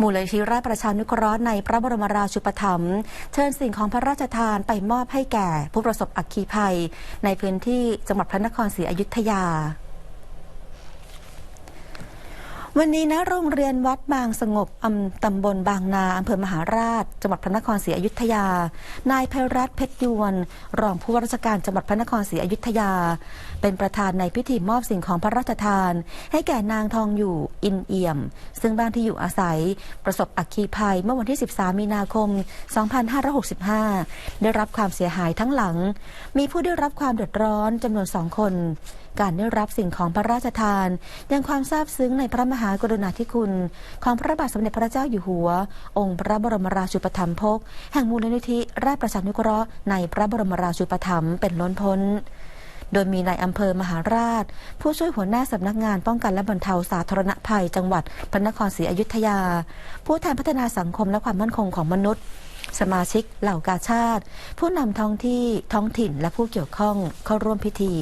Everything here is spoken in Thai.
มูลนิธิราชประชานุเคราะห์ในพระบรมราชูปถัมภ์เชิญสิ่งของพระราชทานไปมอบให้แก่ผู้ประสบอัคคีภัย ในพื้นที่จังหวัดพระนครศรีอยุธยา วันนี้นะโรงเรียนวัดบางสงบอำตำบลบางนาอำเภอมหาราช จังหวัดพระนครศรีอยุธยา นายไพรัตนเพชรยวน รองผู้ว่าราชการจังหวัดพระนครศรีอยุธยา เป็นประธานในพิธีมอบสิ่งของพระราชทาน ให้แก่นางทองอยู่อินเอี่ยม ซึ่งบ้านที่อยู่อาศัย ประสบอัคคีภัยเมื่อวันที่ 13 มีนาคม 2565 ได้รับความเสียหายทั้งหลัง มีผู้ได้รับความเดือดร้อนจำนวนสองคนการได้รับสิ่งของพระราชทานยังความซาบซึ้งในพระมหากรุณาธิคุณ ของพระบาทสมเด็จพระเจ้าอยู่หัว องค์พระบรมราชูปถัมภกแห่งมูลนิธิราชประชานุเคราะห์ในพระบรมราชูปถัมภ์เป็นล้นพ้นโดยมีนายอำเภอมหาราช ผู้ช่วยหัวหน้าสำนักงานป้องกันและบรรเทาสาธารณภัย จังหวัดพระนครศรีอยุธยา ผู้แทนพัฒนาสังคมและความมั่นคงของมนุษย์ สมาชิกเหล่ากาชาติ ผู้นำท้องที่ท้องถิ่นและผู้เกี่ยวข้องเข้าร่วมพิธี